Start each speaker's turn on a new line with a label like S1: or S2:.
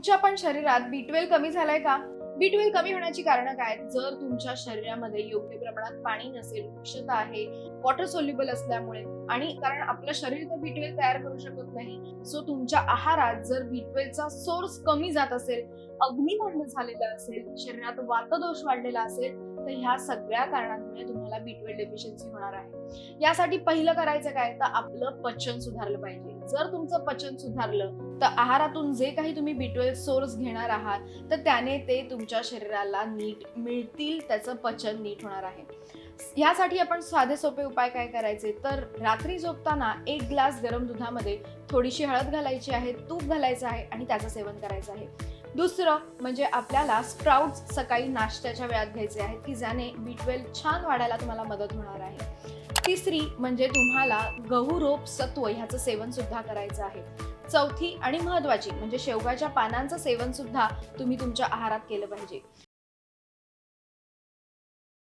S1: तुमच्या पण शरीरात बीटवेल कमी झालाय का? बीटवेल कमी होण्याची कारणं काय? जर तुमच्या शरीरामध्ये योग्य प्रमाणात पाणी नसेल उष्णता आहे वॉटर सोल्युबल असल्यामुळे आणि कारण आपलं शरीर तर बीटवेल तयार करू शकत नाही सो तुमच्या आहारात जर बीटवेलचा सोर्स कमी जात असेल अग्निमंड झालेला असेल शरीरात वातदोष वाढलेला असेल तर ह्या सगळ्या कारणांमुळे तुम्हाला बी ट्वेल्व डेफिशियन्सी होणार आहे. यासाठी पहिलं करायचं काय? तर आपलं पचन सुधारलं पाहिजे. जर तुमचं पचन सुधारलं तर आहारातून जे काही तुम्ही बी ट्वेल्व सोर्स घेणार आहात तर त्याने ते तुमच्या शरीराला नीट मिळतील त्याचं पचन नीट होणार आहे. यासाठी आपण साधे सोपे उपाय काय करायचे? तर रात्री झोपताना एक ग्लास गरम दुधामध्ये थोडीशी हळद घालायची आहे तूप घालायचं आहे आणि त्याचं सेवन करायचं आहे. दुसरं म्हणजे आपल्याला स्प्राउट्स सकाळी नाश्त्याच्या वेळात घ्यायचे आहेत. की ज्याने बी ट्वेल्व छान वाढायला तुम्हाला मदत होणार आहे. तिसरी म्हणजे तुम्हाला गहू रोप सत्व ह्याचं सेवन सुद्धा करायचं आहे. चौथी आणि महत्वाची म्हणजे शेवगाच्या पानांचं सेवन सुद्धा तुम्ही तुमच्या आहारात केलं पाहिजे.